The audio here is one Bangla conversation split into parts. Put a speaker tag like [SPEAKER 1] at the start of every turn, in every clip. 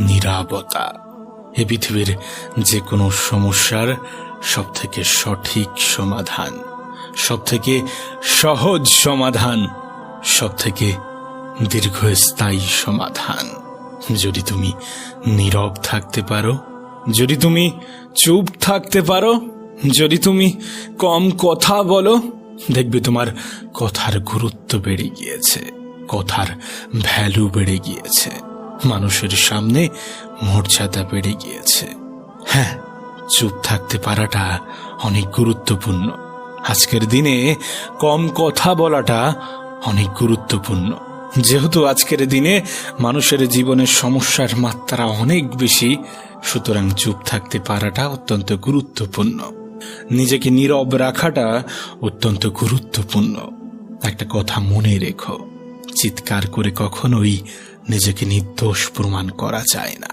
[SPEAKER 1] নিরাপত্তা। এ পৃথিবীর যে কোনো সমস্যার সব থেকে সঠিক সমাধান সব থেকে সহজ সমাধান সব থেকে দীর্ঘস্থায়ী সমাধান। যদি তুমি নীরব থাকতে পারো, যদি তুমি চুপ থাকতে পারো, যদি তুমি কম কথা বলো, দেখবে তোমার কথার গুরুত্ব বেড়ে গিয়েছে, কথার ভ্যালু বেড়ে গিয়েছে। মানুষের সামনে মর্যাদা বেড়ে গিয়েছে। হ্যাঁ চুপ থাকতে পারাটা অনেক গুরুত্বপূর্ণ। আজকের দিনে কম কথা বলাটা অনেক গুরুত্বপূর্ণ। যেহেতু আজকের দিনে মানুষের জীবনের সমস্যার মাত্রা অনেক বেশি, সুতরাং চুপ থাকতে পারাটা অত্যন্ত গুরুত্বপূর্ণ। নিজেকে নীরব রাখাটা অত্যন্ত গুরুত্বপূর্ণ। একটা কথা মনে রেখো, চিৎকার করে কখনোই নিজেকে নির্দোষ প্রমাণ করা যায় না।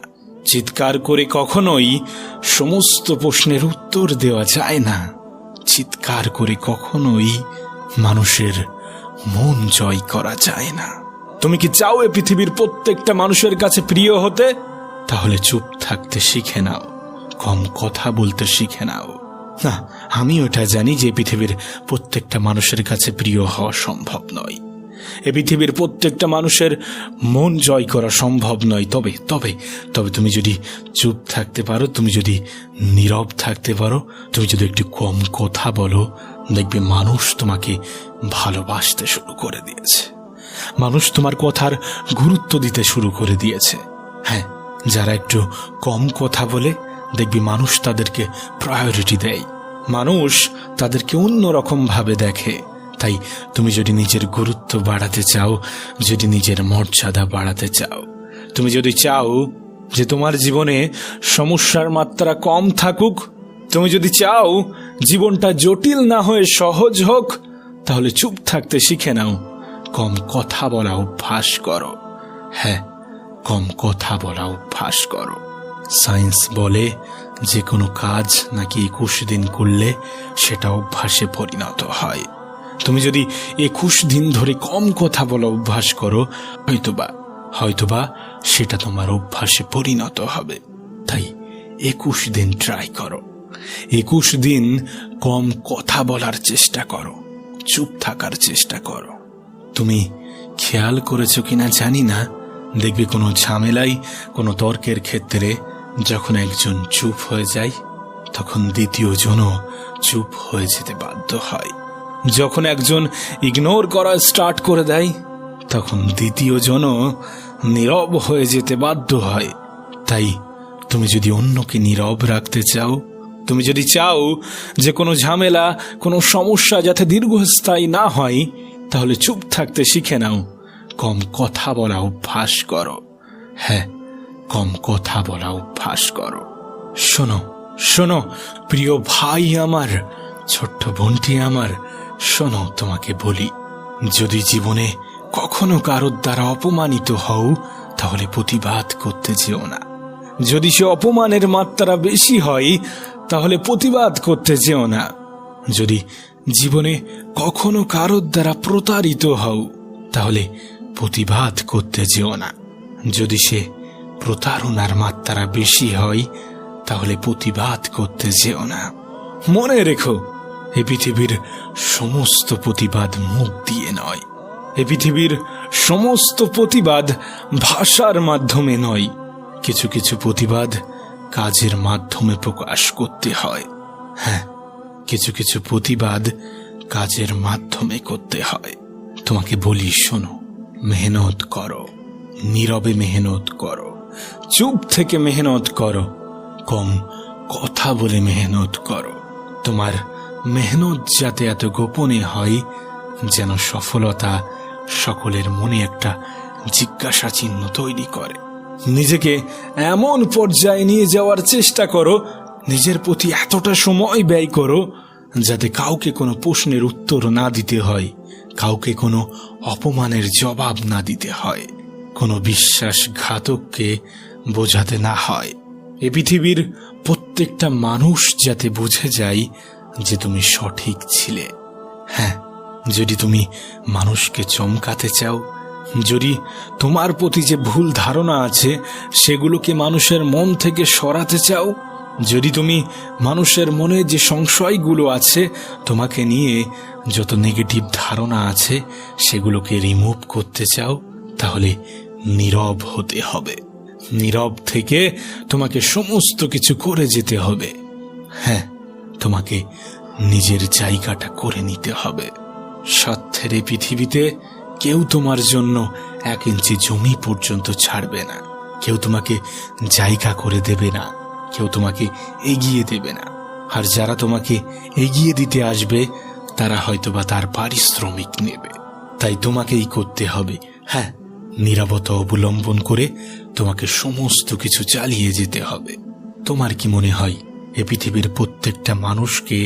[SPEAKER 1] চিৎকার করে কখনোই সমস্ত প্রশ্নের উত্তর দেওয়া যায় না। চিৎকার করে কখনোই মানুষের মন জয় করা যায় না। তুমি কি চাও এ পৃথিবীর প্রত্যেকটা মানুষের কাছে প্রিয় হতে? তাহলে চুপ থাকতে শিখে নাও। কম কথা বলতে শিখে নাও। না আমি ওটা জানি যে পৃথিবীর প্রত্যেকটা মানুষের কাছে প্রিয় হওয়া সম্ভব নয়। এ পৃথিবীর প্রত্যেকটা মানুষের মন জয় করা সম্ভব নয়। তবে তবে তবে তুমি যদি চুপ থাকতে পারো, তুমি যদি নীরব থাকতে পারো, তুমি যদি একটু কম কথা বলো, দেখবে মানুষ তোমাকে ভালোবাসতে শুরু করে দিয়েছে। মানুষ তোমার কথার গুরুত্ব দিতে শুরু করে দিয়েছে। হ্যাঁ যারা একটু কম কথা বলে, দেখবি মানুষ তাদেরকে প্রায়োরিটি দেয়। মানুষ তাদেরকে অন্যরকম ভাবে দেখে। তাই তুমি যদি নিজের গুরুত্ব বাড়াতে চাও, যদি নিজের মর্যাদা বাড়াতে চাও, তুমি যদি চাও যে তোমার জীবনে সমস্যার মাত্রা কম থাকুক, তুমি যদি চাও জীবনটা জটিল না হয়ে সহজ হোক, তাহলে চুপ থাকতে শিখে নাও, কম কথা বলা অভ্যাস করো। হ্যাঁ কম কথা বলা অভ্যাস করো। সায়েন্স বলে, যে কোনো কাজ নাকি একুশ দিন করলে সেটা অভ্যাসে পরিণত হয়। তুমি যদি একুশ দিন ধরে কম কথা বলা অভ্যাস করো, হয়তোবা হয়তোবা সেটা তোমার অভ্যাসে পরিণত হবে। তাই একুশ দিন ট্রাই করো। একুশ দিন কম কথা বলার চেষ্টা করো। চুপ থাকার চেষ্টা করো। তুমি খেয়াল করেছ কিনা জানি না। দেখবে কোনো ঝামেলাই, কোনো তর্কের ক্ষেত্রে যখন একজন চুপ হয়ে যায়, তখন দ্বিতীয় জনও চুপ হয়ে যেতে বাধ্য হয়। যখন একজন ইগনোর করা স্টার্ট করে দেয়, তখন দ্বিতীয় জনও নীরব হয়ে যেতে বাধ্য হয়। তাই তুমি যদি অন্যকে নীরব রাখতে চাও, তুমি যদি চাও যে কোনো ঝামেলা, কোনো সমস্যা যাতে দীর্ঘস্থায়ী না হয়, তাহলে চুপ থাকতে শিখে নাও। কম কথা বলা অভ্যাস করো। হ্যাঁ কম কথা বলা অভ্যাস করো। শোনো শোনো, প্রিয় ভাই আমার, ছোট্ট বোনটি আমার শোনো, তোমাকে বলি, যদি জীবনে কখনো কারোর দ্বারা অপমানিত হও, তাহলে প্রতিবাদ করতে যেও না। যদি সে অপমানের মাত্রা বেশি হয়, তাহলে প্রতিবাদ করতে যেও না। যদি জীবনে কখনো কারোর দ্বারা প্রতারিত হও, তাহলে প্রতিবাদ করতে যেও না। যদি সে প্রতারণার মাত্রা বেশি হয়, তাহলে প্রতিবাদ করতে যেও না। মনে রেখো এ পৃথিবীর সমস্ত প্রতিবাদ মুখ দিয়ে নয়। এ পৃথিবীর সমস্ত প্রতিবাদ ভাষার মাধ্যমে নয়। কিছু কিছু প্রতিবাদ কাজের মাধ্যমে প্রকাশ করতে হয়। হ্যাঁ কিছু কিছু প্রতিবাদ কাজের মাধ্যমে করতে হয়। তোমাকে বলি, শোনো, মেহনত করো, নীরবে মেহনত করো, চুপ থেকে মেহনত করো, কম কথা বলে মেহনত করো। তোমার মেহনত যাতে এত গোপনে হয়, যেন সফলতা সকলের মনে একটা জিজ্ঞাসা চিহ্ন তৈরি করে। নিজেকে এমন পর্যায়ে নিয়ে যাওয়ার চেষ্টা করো, নিজের প্রতি এতটা সময় ব্যয় করো, যাতে কাউকে কোনো প্রশ্নের উত্তর না দিতে হয়, কাউকে কোনো অপমানের জবাব না দিতে হয়, কোনো বিশ্বাসঘাতককে বোঝাতে না হয়। এ পৃথিবীর প্রত্যেকটা মানুষ যাতে বুঝে যায় যে তুমি সঠিক ছিলে। হ্যাঁ যদি তুমি মানুষকে চমকাতে চাও, যদি তোমার প্রতি যে ভুল ধারণা আছে, সেগুলোকে মানুষের মন থেকে সরাতে চাও, যদি তুমি মানুষের মনে যে সংশয়গুলো আছে, তোমাকে নিয়ে যত নেগেটিভ ধারণা আছে, সেগুলোকে রিমুভ করতে চাও, তাহলে নীরব হতে হবে। নীরব থেকে তোমাকে সমস্ত কিছু করে যেতে হবে। হ্যাঁ তোমাকে নিজের জায়গাটা করে নিতে হবে। স্বার্থের এই পৃথিবীতে কেউ তোমার জন্য এক ইঞ্চি জমি পর্যন্ত ছাড়বে না। কেউ তোমাকে জায়গা করে দেবে না। কেউ তোমাকে এগিয়ে দেবে না। আর যারা তোমাকে এগিয়ে দিতে আসবে, তারা হয়তোবা তার পারিশ্রমিক নেবে। তাই তোমাকেই করতে হবে। হ্যাঁ নিরাপত্তা অবলম্বন করে তোমাকে সমস্ত কিছু চালিয়ে যেতে হবে। তোমার কি মনে হয়? এ পৃথিবীর প্রত্যেকটা মানুষকে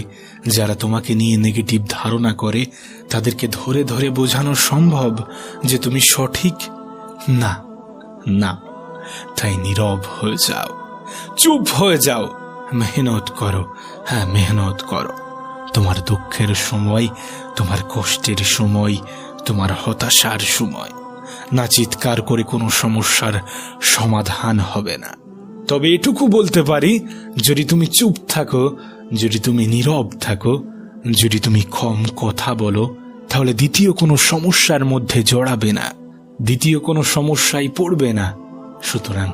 [SPEAKER 1] যারা তোমাকে নিয়ে নেগেটিভ ধারণা করে, তাদেরকে ধরে ধরে বোঝানো সম্ভব যে তুমি সঠিক? না না। তাই নীরব হয়ে যাও, চুপ হয়ে যাও। মেহনত করো হ্যাঁ মেহনত করো। তোমার দুঃখের সময়, তোমার কষ্টের সময়, তোমার হতাশার সময়। না চিৎকার করে কোনো সমস্যার সমাধান হবে না। তবে এটুকু বলতে পারি, যদি তুমি চুপ থাকো, যদি তুমি নীরব থাকো, যদি তুমি কম কথা বলো, তাহলে দ্বিতীয় কোনো সমস্যার মধ্যে জড়াবে না। দ্বিতীয় কোনো সমস্যায় পড়বে না। সুতরাং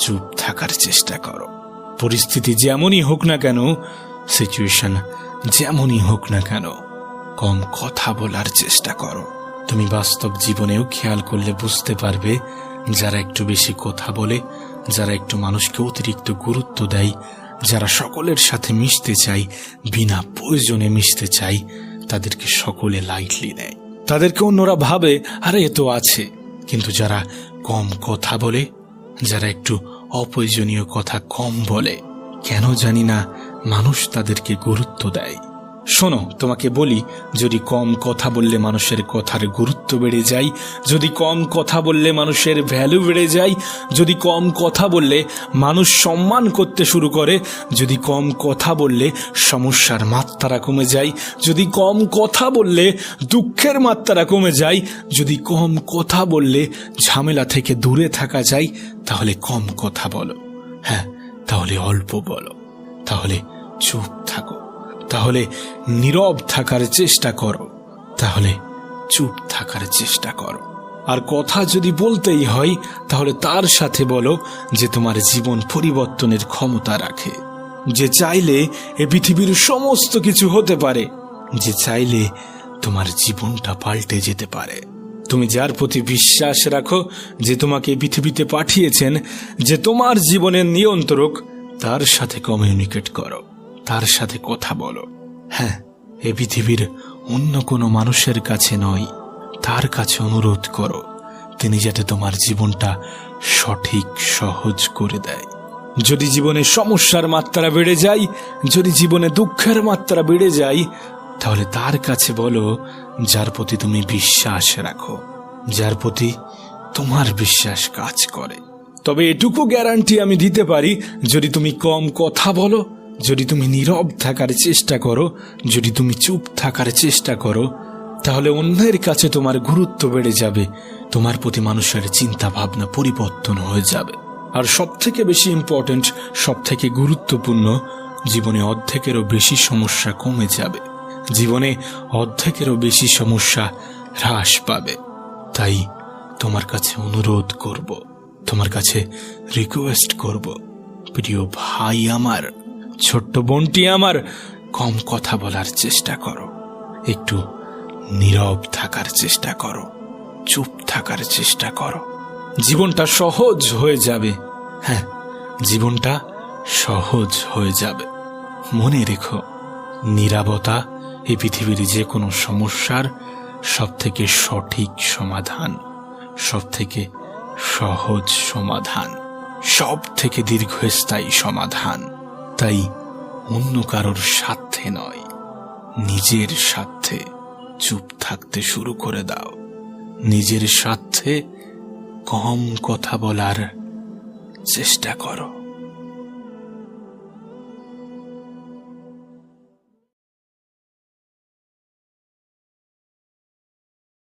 [SPEAKER 1] চুপ থাকার চেষ্টা করো। পরিস্থিতি যেমনই হোক না কেন সিচুয়েশন যেমনই হোক না কেন, কম কথা বলার চেষ্টা করো। তুমি বাস্তব জীবনেও খেয়াল করলে বুঝতে পারবে, যারা একটু বেশি কথা বলে যারা একটু মানুষকে অতিরিক্ত গুরুত্ব দেয়, যারা সকলের সাথে মিশতে চাই বিনা প্রয়োজনে মিশতে চাই তাদেরকে সকলে লাইটলি নেয়। তাদেরকে অন্যরা ভাবে, আরে, এ তো আছে। কিন্তু যারা কম কথা বলে, যারা একটু অপ্রয়োজনীয় কথা কম বলে, কেন জানি না মানুষ তাদেরকে গুরুত্ব দেয়। শোনো, তোমাকে বলি, যদি কম কথা বললে মানুষের কথার গুরুত্ব বেড়ে যায়। যদি কম কথা বললে মানুষের ভ্যালু বেড়ে যায়। যদি কম কথা বললে মানুষ সম্মান করতে শুরু করে। যদি কম কথা বললে সমস্যার মাত্রা কমে যায়। যদি কম কথা বললে দুঃখের মাত্রা কমে যায়। যদি কম কথা বললে ঝামেলা থেকে দূরে থাকা যায়, তাহলে কম কথা বলো। হ্যাঁ তাহলে অল্প বলো। তাহলে চুপ থাকো। তাহলে নীরব থাকার চেষ্টা করো। তাহলে চুপ থাকার চেষ্টা করো। আর কথা যদি বলতেই হয়, তাহলে তার সাথে বলো যে তোমার জীবন পরিবর্তনের ক্ষমতা রাখে। যে চাইলে এ পৃথিবীর সমস্ত কিছু হতে পারে, যে চাইলে তোমার জীবনটা পাল্টে যেতে পারে। তুমি যার প্রতি বিশ্বাস রাখো, যে তোমাকে পৃথিবীতে পাঠিয়েছেন, যে তোমার জীবনের নিয়ন্ত্রক, তার সাথে কমিউনিকেট করো, তার সাথে কথা বলো। হ্যাঁ এ পৃথিবীর অন্য কোনো মানুষের কাছে নয়, তার কাছে অনুরোধ করো, তিনি যাতে তোমার জীবনটা সঠিক, সহজ করে দেয়। যদি জীবনে সমস্যার মাত্রা বেড়ে যায়, যদি জীবনে দুঃখের মাত্রা বেড়ে যায়, তাহলে তার কাছে বলো, যার প্রতি তুমি বিশ্বাস রাখো, যার প্রতি তোমার বিশ্বাস কাজ করে। তবে এটুকু গ্যারান্টি আমি দিতে পারি, যদি তুমি কম কথা বলো যদি তুমি নীরব থাকার চেষ্টা করো, যদি তুমি চুপ থাকার চেষ্টা করো, তাহলে অন্যের কাছে তোমার গুরুত্ব বেড়ে যাবে, তোমার প্রতি মানুষের চিন্তা ভাবনা পরিবর্তন হয়ে যাবে। আর সব থেকে বেশি ইম্পর্ট্যান্ট সব থেকে গুরুত্বপূর্ণ, জীবনে অর্ধেকেরও বেশি সমস্যা কমে যাবে। জীবনে অর্ধেকেরও বেশি সমস্যা হ্রাস পাবে। তাই তোমার কাছে অনুরোধ করব, তোমার কাছে রিকোয়েস্ট করব। প্রিয় ভাই আমার ছোট্ট বোনটি আমার কম কথা বলার চেষ্টা করো। একটু নীরব থাকার চেষ্টা করো। চুপ থাকার চেষ্টা করো। জীবনটা সহজ হয়ে যাবে। হ্যাঁ জীবনটা সহজ হয়ে যাবে। মনে রেখো নীরবতা এই পৃথিবীর যে কোনো সমস্যার সব থেকে সঠিক সমাধান সব থেকে সহজ সমাধান সব থেকে দীর্ঘস্থায়ী সমাধান। তাই অন্য কারোর স্বার্থে নয়। নিজের স্বার্থে চুপ থাকতে শুরু করে দাও। নিজের স্বার্থে কম কথা বলার চেষ্টা করো।